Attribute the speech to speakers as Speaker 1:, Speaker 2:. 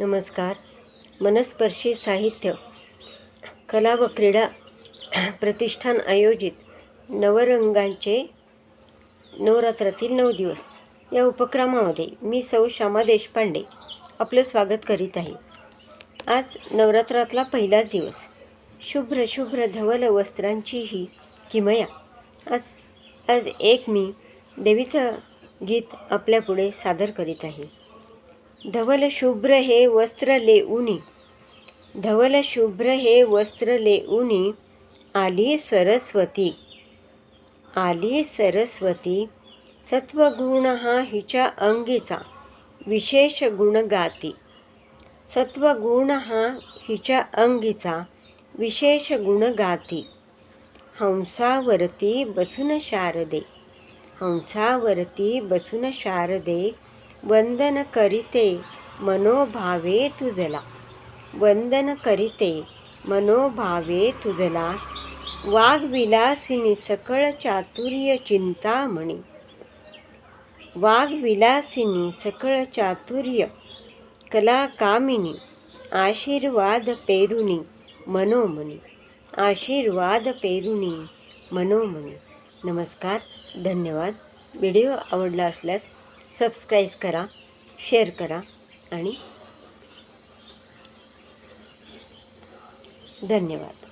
Speaker 1: नमस्कार. मनस्पर्शी साहित्य कला व क्रीडा प्रतिष्ठान आयोजित नवरंगांचे नवरात्रातील नऊ दिवस. या उपक्रमामध्ये मी सौ श्यामा देशपांडे आपलं स्वागत करीत आहे. आज नवरात्रातला पहिलाच दिवस. शुभ्र शुभ्र धवल वस्त्रांची ही किमया. आज आज एक मी देवीचं गीत आपल्यापुढे सादर करीत आहे. धवल शुभ्र हे वस्त्र लेऊनी. धवल शुभ्र हे वस्त्र लेऊनी. आली सरस्वती. आली सरस्वती. सत्वगुण हा हिच्या अंगीचा. विशेष गुण गाती. सत्वगुण हा हिच्या अंगीचा. विशेष गुण गाती. हंसावरती बसून शारदे. हंसावरती बसून शारदे. वंदन करीते मनोभावे तुझला. वंदन करीते मनोभावे तुझला. वाघविलासिनी सकळ चातुर्य चिंतामणी वाघविलासिनी सकळ चातुर्य कला कामिनी आशीर्वाद पेरुनी मनोमनी. आशीर्वाद पेरुनी मनोमनी. नमस्कार धन्यवाद. व्हिडिओ आवडला असल्यास सबस्क्राईब करा शेअर करा आणि धन्यवाद.